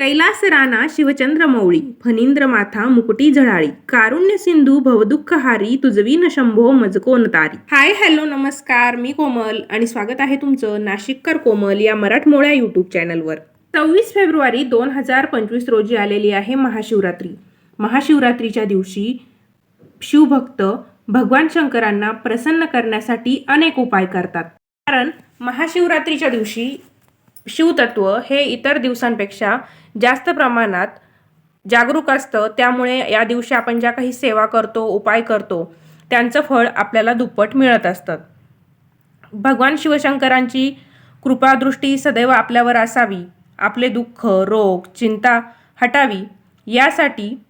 कैलास राणा शिवचंद्र मौळी फणींद्र माथा मुकुटी झळाळी कारुण्य सिंधू भवदुःखहारी तुझवी न शंभो मजकोन तारी. हाय हॅलो नमस्कार मी कोमल आणि स्वागत आहे तुमचं नाशिककर कोमल या मराठमोळ्या यूट्यूब चॅनलवर. सव्वीस फेब्रुवारी दोन हजार पंचवीस रोजी आलेली आहे महाशिवरात्री. महाशिवरात्रीच्या दिवशी शिवभक्त भगवान शंकरांना प्रसन्न करण्यासाठी अनेक उपाय करतात. कारण महाशिवरात्रीच्या दिवशी शिवतत्व हे इतर दिवसांपेक्षा जास्त प्रमाणात जागरूक असतं. त्यामुळे या दिवशी आपण ज्या काही सेवा करतो उपाय करतो त्यांचं फळ आपल्याला दुप्पट मिळत असतं. भगवान शिवशंकरांची कृपादृष्टी सदैव आपल्यावर असावी. आपले दुःख रोग चिंता हटावी. यासाठी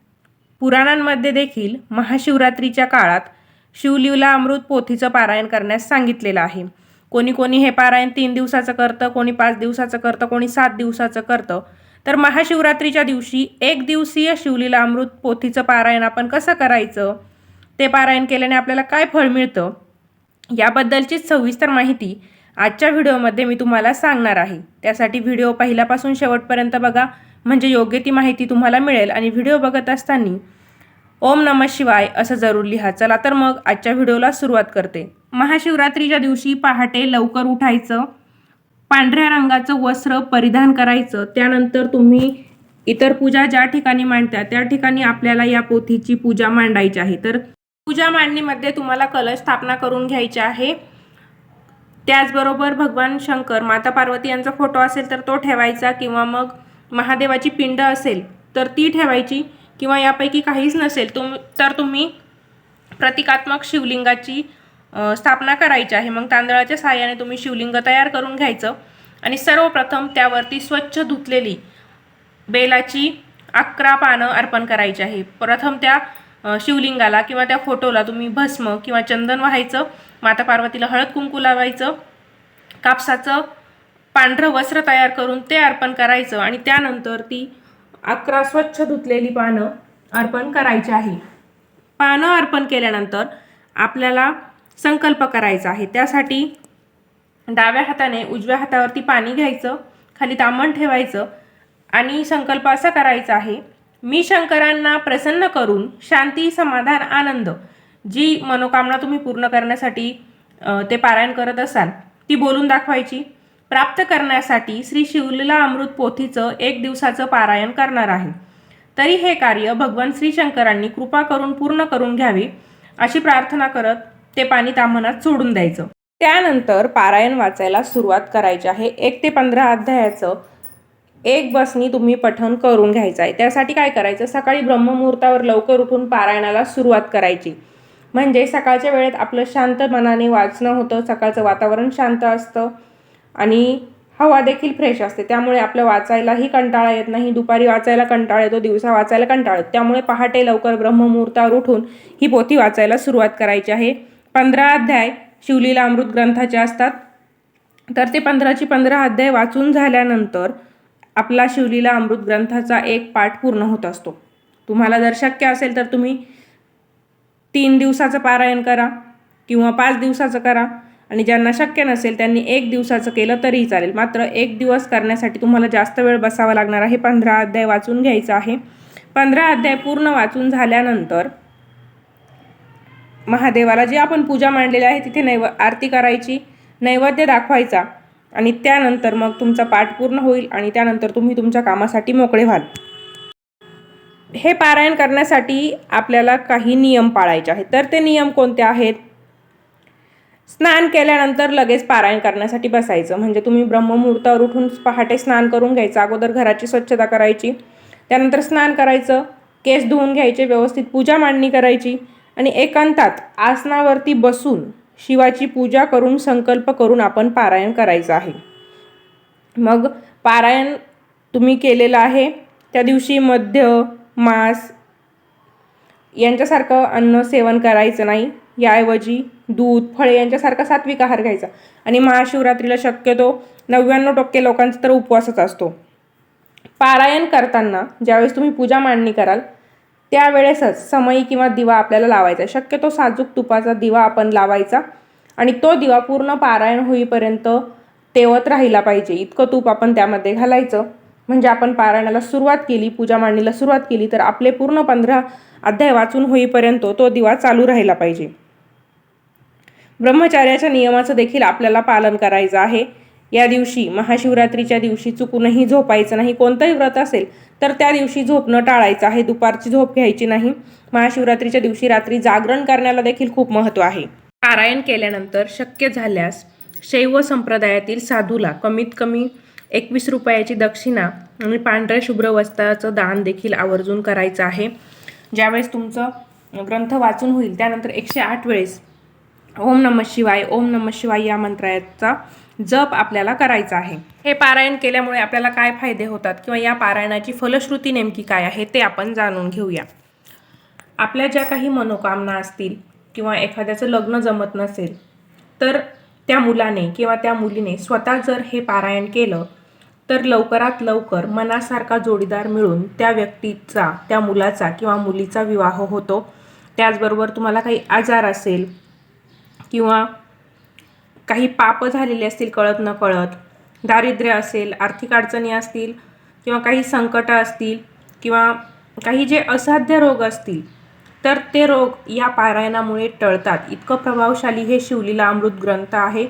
पुराणांमध्ये देखील महाशिवरात्रीच्या काळात शिवलीला अमृत पोथीचं पारायण करण्यास सांगितलेलं आहे. कोणी कोणी हे पारायण तीन दिवसाचं करतं कोणी पाच दिवसाचं करतं कोणी सात दिवसाचं करतं. तर महाशिवरात्रीच्या दिवशी एक दिवसीय शिवलीला अमृत पोथीचं पारायण आपण कसं करायचं? ते पारायण केल्याने आपल्याला काय फळ मिळतं? याबद्दलचीच सविस्तर माहिती आजच्या व्हिडिओमध्ये मी तुम्हाला सांगणार आहे. त्यासाठी व्हिडिओ पहिल्यापासून शेवटपर्यंत बघा. म्हणजे योग्य ती माहिती तुम्हाला मिळेल आणि व्हिडिओ बघत असताना ओम नम शिवाय असं जरूर लिहा. चला तर मग आजच्या व्हिडिओला सुरुवात करते. महाशिवरात्रीच्या दिवशी पहाटे लवकर उठायचं पांढऱ्या रंगाचं वस्त्र परिधान करायचं त्यानंतर तुम्ही इतर पूजा ज्या ठिकाणी मांडता त्या ठिकाणी आपल्याला या पोथीची पूजा मांडायची आहे. तर पूजा मांडणीमध्ये तुम्हाला कलश स्थापना करून घ्यायची आहे. त्याचबरोबर भगवान शंकर माता पार्वती यांचा फोटो असेल तर तो ठेवायचा किंवा मग महादेवाची पिंड असेल तर ती ठेवायची. किंवा यापैकी काहीच नसेल तुम तर तुम्ही प्रतिकात्मक शिवलिंगाची स्थापना करायची आहे. मग तांदळाच्या सहाय्याने तुम्ही शिवलिंग तयार करून घ्यायचं. आणि सर्वप्रथम त्यावरती स्वच्छ धुतलेली बेलाची अकरा पानं अर्पण करायची आहे. प्रथम त्या शिवलिंगाला किंवा त्या फोटोला तुम्ही भस्म किंवा चंदन व्हायचं माता पार्वतीला हळद कुंकू लावायचं कापसाचं पांढरं वस्त्र तयार करून ते अर्पण करायचं आणि त्यानंतर ती अकरा स्वच्छ धुतलेली पानं अर्पण करायची आहे. पानं अर्पण केल्यानंतर आपल्याला संकल्प करायचा आहे. त्यासाठी डाव्या हाताने उजव्या हातावरती पाणी घ्यायचं खाली तामण ठेवायचं आणि संकल्प असा करायचा आहे मी शंकरांना प्रसन्न करून शांती समाधान आनंद जी मनोकामना तुम्ही पूर्ण करण्यासाठी ते पारायण करत असाल ती बोलून दाखवायची. प्राप्त करण्यासाठी श्री शिवलीला अमृत पोथीचं एक दिवसाचं पारायण करणार आहे. तरी हे कार्य भगवान श्री शंकरांनी कृपा करून पूर्ण करून घ्यावे अशी प्रार्थना करत ते पाणी ताम्हणात सोडून द्यायचं. त्यानंतर पारायण वाचायला सुरुवात करायची आहे. एक ते पंधरा अध्यायाचं एक बसनी तुम्ही पठण करून घ्यायचं आहे. त्यासाठी काय करायचं? सकाळी ब्रह्ममुहूर्तावर लवकर उठून पारायणाला सुरुवात करायची. म्हणजे सकाळच्या वेळेत आपलं शांत मनाने वाचणं होतं सकाळचं वातावरण शांत असतं. आणि हवा देखील फ्रेश असते. त्यामुळे आपलं वाचायलाही कंटाळा येत नाही. दुपारी वाचायला कंटाळा येतो दिवसा वाचायला कंटाळा येतो. त्यामुळे पहाटे लवकर ब्रह्ममुहूर्तावर उठून ही पोथी वाचायला सुरुवात करायची आहे. पंधरा अध्याय शिवलीला अमृत ग्रंथाचे असतात. तर ते पंधराची पंधरा अध्याय वाचून झाल्यानंतर आपला शिवलीला अमृत ग्रंथाचा एक पाठ पूर्ण होत असतो. तुम्हाला जर शक्य असेल तर तुम्ही तीन दिवसाचं पारायण करा किंवा पाच दिवसाचं करा. आणि ज्यांना शक्य नसेल त्यांनी एक दिवसाचं केलं तरीही चालेल. मात्र एक दिवस करण्यासाठी तुम्हाला जास्त वेळ बसावा लागणार आहे. पंधरा अध्याय वाचून घ्यायचा आहे. पंधरा अध्याय पूर्ण वाचून झाल्यानंतर महादेवाला जी आपण पूजा मांडलेली आहे तिथे नैव आरती करायची नैवेद्य दाखवायचा आणि त्यानंतर मग तुमचा पाठ पूर्ण होईल आणि त्यानंतर तुम्ही तुमच्या कामासाठी मोकळे व्हाल. हे पारायण करण्यासाठी आपल्याला काही नियम पाळायचे आहेत. तर ते नियम कोणते आहेत? स्नान केल्यानंतर लगेच पारायण करण्यासाठी बसायचं. म्हणजे तुम्ही ब्रह्ममुहूर्तावर उठून पहाटे स्नान करून घ्यायचं अगोदर घराची स्वच्छता करायची त्यानंतर स्नान करायचं केस धुवून घ्यायचे व्यवस्थित पूजा मांडणी करायची आणि एकांतात आसनावरती बसून शिवाची पूजा करून संकल्प करून आपण पारायण करायचं आहे. मग पारायण तुम्ही केलेलं आहे त्या दिवशी मध्य मांस यांच्यासारखं अन्न सेवन करायचं नाही. याऐवजी दूध फळे यांच्यासारखा सात्विक आहार घ्यायचा. आणि महाशिवरात्रीला शक्यतो नव्याण्णव टक्के लोकांचा तर उपवासच असतो. पारायण करताना ज्यावेळेस तुम्ही पूजा मांडणी कराल त्यावेळेसच समय किंवा दिवा आपल्याला लावायचा. शक्यतो साजूक तुपाचा दिवा आपण लावायचा आणि तो दिवा पूर्ण पारायण होईपर्यंत तेवत राहिला पाहिजे. इतकं तूप आपण त्यामध्ये घालायचं. म्हणजे आपण पारायणाला सुरुवात केली पूजा मांडणीला सुरुवात केली तर आपले पूर्ण पंधरा अध्याय वाचून होईपर्यंत तो दिवा चालू राहिला पाहिजे. ब्रह्मचार्याच्या नियमाचं देखील आपल्याला पालन करायचं आहे. या दिवशी महाशिवरात्रीच्या दिवशी चुकूनही झोपायचं नाही. कोणतंही व्रत असेल तर त्या दिवशी झोपणं टाळायचं आहे. दुपारची झोप घ्यायची नाही. महाशिवरात्रीच्या दिवशी रात्री जागरण करण्याला देखील खूप महत्त्व आहे. पारायण केल्यानंतर शक्य झाल्यास शैव संप्रदायातील साधूला कमीत कमी एकवीस रुपयाची दक्षिणा आणि पांढऱ्या शुभ्र वस्त्राचं दान देखील आवर्जून करायचं आहे. ज्यावेळेस तुमचं ग्रंथ वाचून होईल त्यानंतर एकशे आठ वेळेस ओम नम शिवाय ओम नम शिवाय या मंत्राचा जप आपल्याला करायचा आहे. हे पारायण केल्यामुळे आपल्याला काय फायदे होतात किंवा या पारायणाची फलश्रुती नेमकी काय आहे ते आपण जाणून घेऊया. आपल्या ज्या काही मनोकामना असतील किंवा एखाद्याचं लग्न जमत नसेल तर त्या मुलाने किंवा त्या मुलीने स्वतः जर हे पारायण केलं तर लवकरात लवकर मनासारखा जोडीदार मिळून त्या व्यक्तीचा त्या मुलाचा किंवा मुलीचा विवाह होतो. त्याचबरोबर तुम्हाला काही आजार असेल किंवा काही पापं झालेले असतील कळत न कळत दारिद्र्य असेल आर्थिक अडचणी असतील किंवा काही संकटं असतील किंवा काही जे असाध्य रोग असतील तर ते रोग या पारायणामुळे टळतात. इतकं प्रभावशाली हे शिवलीला अमृत ग्रंथ आहे.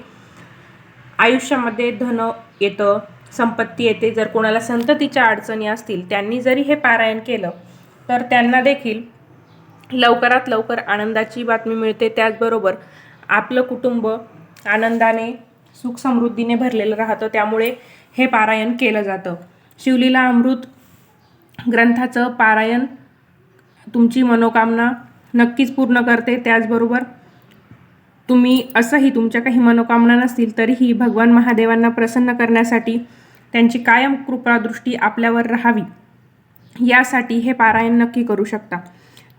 आयुष्यामध्ये धन येतं संपत्ती येते. जर कोणाला संततीच्या अडचणी असतील त्यांनी जरी हे पारायण केलं तर त्यांना देखील लवकरात लवकर आनंदाची बातमी मिळते. त्याचबरोबर आपलं कुटुंब आनंदाने सुख समृद्धीने भरलेलं राहतं. त्यामुळे हे पारायण केलं जातं. शिवलीला अमृत ग्रंथाचं पारायण तुमची मनोकामना नक्कीच पूर्ण करते. त्याचबरोबर तुम्ही असंही तुमच्या काही मनोकामना नसतील तरीही भगवान महादेवांना प्रसन्न करण्यासाठी त्यांची कायम कृपादृष्टी आपल्यावर राहावी. यासाठी हे पारायण नक्की करू शकता.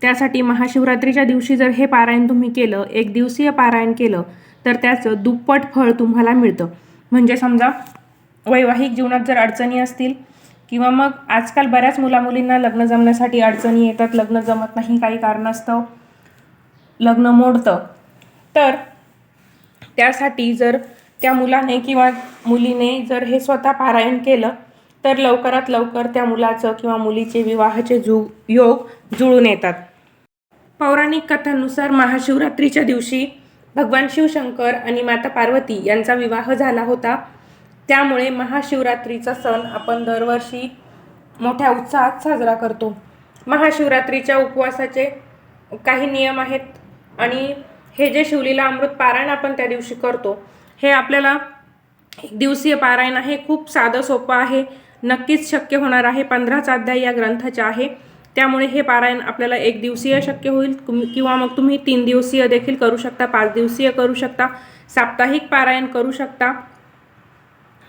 त्यासाठी महाशिवरात्रीच्या दिवशी जर हे पारायण तुम्ही केलं एक दिवसीय पारायण केलं तर त्याचं दुप्पट फळ तुम्हाला मिळतं. म्हणजे समजा वैवाहिक जीवनात जर अडचणी असतील किंवा मग आजकाल बऱ्याच मुलामुलींना लग्न जमण्यासाठी अडचणी येतात लग्न जमत नाही काही कारणास्तव लग्न मोडतं. तर त्यासाठी जर त्या मुलाने किंवा मुलीने जर हे स्वतः पारायण केलं तर लवकरात लवकर त्या मुलाचं किंवा मुलीचे विवाहाचे जु योग जुळून येतात. पौराणिक कथांनुसार महाशिवरात्रीच्या दिवशी भगवान शिवशंकर आणि माता पार्वती यांचा विवाह झाला होता. त्यामुळे महाशिवरात्रीचा सण आपण दरवर्षी मोठ्या उत्साहात साजरा करतो. महाशिवरात्रीच्या उपवासाचे काही नियम आहेत आणि हे जे शिवलीला अमृत पारायण आपण त्या दिवशी करतो हे आपल्याला एक दिवसीय पारायण आहे. खूप साधं सोपं आहे. नक्कीच शक्य होणार आहे. पंधराच अध्याय या ग्रंथाचे आहे. त्यामुळे हे पारायण आपल्याला एक दिवसीय शक्य होईल. किंवा मग तुम्ही तीन दिवसीय देखील करू शकता पाच दिवसीय करू शकता साप्ताहिक पारायण करू शकता.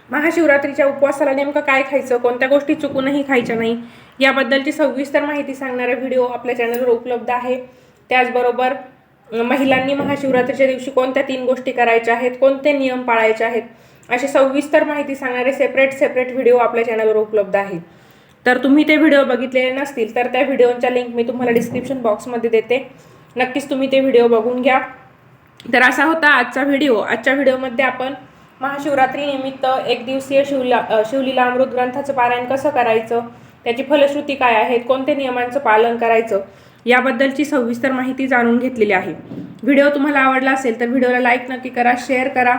महाशिवरात्रीच्या उपवासाला नेमकं काय खायचं कोणत्या गोष्टी चुकूनही खायच्या नाही याबद्दलची सविस्तर माहिती सांगणारा व्हिडिओ आपल्या चॅनलवर उपलब्ध आहे. त्याचबरोबर महिलांनी महाशिवरात्रीच्या दिवशी कोणत्या तीन गोष्टी करायच्या आहेत कोणते नियम पाळायचे आहेत अशी सविस्तर माहिती सांगणारे सेपरेट सेपरेट व्हिडिओ आपल्या चॅनलवर उपलब्ध आहेत तर तुम्ही ते व्हिडिओ बघितलेले नसतील तर त्या व्हिडिओच्या लिंक मी तुम्हाला डिस्क्रिप्शन बॉक्समध्ये देते. नक्कीच तुम्ही ते व्हिडिओ बघून घ्या. तर असा होता आजचा व्हिडिओ आजच्या व्हिडिओमध्ये आपण महाशिवरात्री निमित्त एक दिवसीय शिवला शिवलीला अमृत ग्रंथाचं पारायण कसं करायचं? त्याची फलश्रुती काय आहेत? कोणते नियमांचं पालन करायचं? याबद्दलची सविस्तर माहिती जाणून घेतलेली आहे. व्हिडिओ तुम्हाला आवडला असेल तर व्हिडिओला लाईक नक्की करा शेअर करा.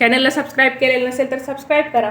चॅनलला सबस्क्राईब केलेलं नसेल तर सबस्क्राईब करा.